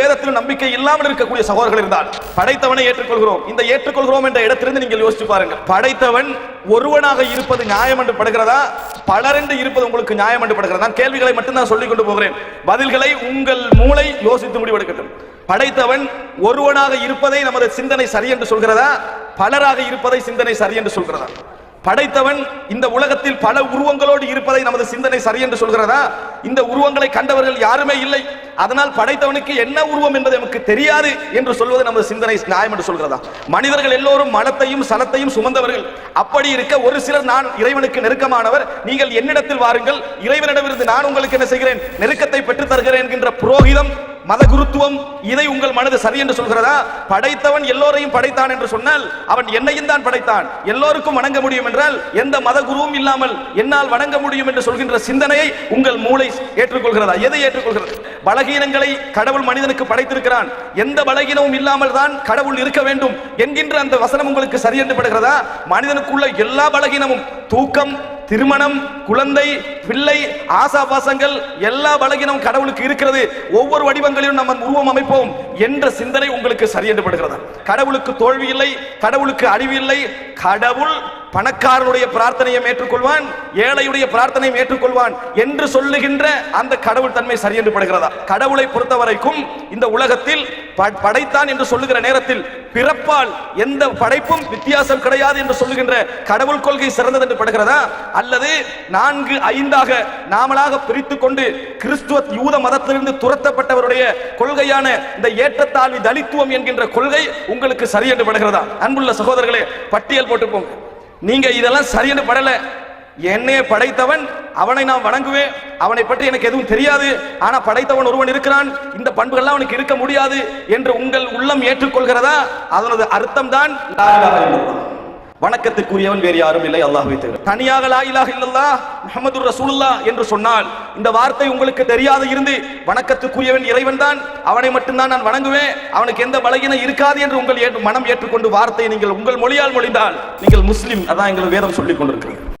வேதத்தில் நம்பிக்கை இல்லாமல் இருக்கக்கூடிய சகோதரர்கள் இருந்தால் படைத்தவனை ஏற்றுக்கொள்கிறோம். இந்த ஏற்றுக்கொள்கிறோம் என்ற இடத்திலிருந்து நீங்கள் யோசிச்சு பாருங்க படைத்தவன் ஒருவனாக இருப்பது நியாயம் என்று படுகிறதா? பலரெண்டு இருப்பது உங்களுக்கு நியாயம் என்று படுகிறதா? கேள்விகளை மட்டும்தான் சொல்லிக் கொண்டு போகிறேன். பதில்களை உங்கள் மூளை யோசித்து முடிவெடுக்கட்டும். படைத்தவன் ஒருவனாக இருப்பதை நமது சிந்தனை சரி என்று சொல்கிறதா? பலராக இருப்பதை சிந்தனை சரி என்று சொல்கிறதா? படைத்தவன் இந்த உலகத்தில் பல உருவங்களோடு இருப்பதை நமது சிந்தனை சரி என்று சொல்கிறதா? இந்த உருவங்களை கண்டவர்கள் யாருமே இல்லை. அதனால் படைத்தவனுக்கு என்ன உருவம் என்பது நமக்கு தெரியாது என்று சொல்வது நமது சிந்தனை நியாயம் என்று சொல்கிறதா? மனிதர்கள் எல்லோரும் மனத்தையும் சனத்தையும் சுமந்தவர்கள். அப்படி இருக்க ஒரு சிலர் நான் இறைவனுக்கு நெருக்கமானவர். நீங்கள் என்னிடத்தில் வாருங்கள். இறைவனிடமிருந்து நான் உங்களுக்கு என்ன செய்கிறேன்? நெருக்கத்தை பெற்றுத் தருகிறேன் என்கின்ற புரோகிதம் மத குருத்துவம் இதை உங்கள் மனது சரி என்று சொல்கிறதா? படைத்தவன் எல்லோரையும் படைத்தான் என்று சொன்னால் அவன் என்னையும் தான் படைத்தான். எல்லோருக்கும் வணங்க முடியும் என்றால் எந்த மத குருவும் இல்லாமல் என்னால் வணங்க முடியும் என்று சொல்கின்ற சிந்தனையை உங்கள் மூளை ஏற்றுக்கொள்கிறதா? எதை ஏற்றுக்கொள்கிறது? பலகீனங்களை கடவுள் மனிதனுக்கு படைத்திருக்கிறான். எந்த பலகீனமும் இல்லாமல் தான் கடவுள் இருக்க வேண்டும் என்கின்ற அந்த வசனம் உங்களுக்கு சரி என்று படுகிறதா? மனிதனுக்குள்ள எல்லா பலகீனமும் தூக்கம் திருமணம் குழந்தை பிள்ளை ஆசாபாசங்கள் எல்லா பலகினம் கடவுளுக்கு இருக்கிறது. ஒவ்வொரு வடிவங்களிலும் நம்ம உருவம் அமைப்போம் என்ற சிந்தனை உங்களுக்கு சரியென்று படுகிறதா? கடவுளுக்கு தோல்வி இல்லை கடவுளுக்கு அழிவு இல்லை கடவுள் பணக்காரனுடைய பிரார்த்தனையை ஏற்றுக்கொள்வான் ஏழையுடைய பிரார்த்தனையை ஏற்றுக்கொள்வான் என்று சொல்லுகின்ற அந்த கடவுள் தன்மை சரியென்று படுகிறதா? கடவுளை பொறுத்த வரைக்கும் இந்த உலகத்தில் படைத்தான் என்று சொல்லுகிற நேரத்தில் பிறப்பால் எந்த படைப்பும் வித்தியாசம் கிடையாது என்று சொல்லுகின்ற கடவுள் கொள்கை சிறந்தது என்று படுகிறதா? அல்லது நான்கு ஐந்தாக நாமளாக பிரித்து கொண்டு கிறிஸ்துவ யூத மதத்திலிருந்து துரத்தப்பட்டவருடைய கொள்கையான இந்த ஏற்றத்தாழ்வி தலித்துவம் என்கின்ற கொள்கை உங்களுக்கு சரி என்று படுகிறதா? அன்புள்ள சகோதரர்களே பட்டியல் போட்டு போங்க நீங்க இதெல்லாம் சரி படல. என்னைய படைத்தவன் அவனை நான் வணங்குவேன். அவனை பற்றி எனக்கு எதுவும் தெரியாது. ஆனா படைத்தவன் ஒருவன் இருக்கிறான். இந்த பண்புகள்லாம் அவனுக்கு இருக்க முடியாது என்று உங்கள் உள்ளம் ஏற்றுக்கொள்கிறதா? அதனது அர்த்தம் தான் வணக்கத்துக்குரியவன் வேறு யாரும் இல்லை அல்லாஹ்வை தவிர தனியாக லா இலாஹ இல்லல்லா முஹம்மது ரசூலுல்லா என்று சொன்னால் இந்த வார்த்தை உங்களுக்கு தெரியாது இருந்து வணக்கத்துக்குரியவன் இறைவன் தான் அவனை மட்டும்தான் நான் வணங்குவேன் அவனுக்கு எந்த பலகீனம் இருக்காது என்று உங்கள் மனம் ஏற்றுக்கொண்டு வார்த்தையை நீங்கள் உங்கள் மொழியால் மொழிந்தால் நீங்கள் முஸ்லீம் அதான் எங்கள் வேதம் சொல்லிக் கொண்டிருக்கிறது.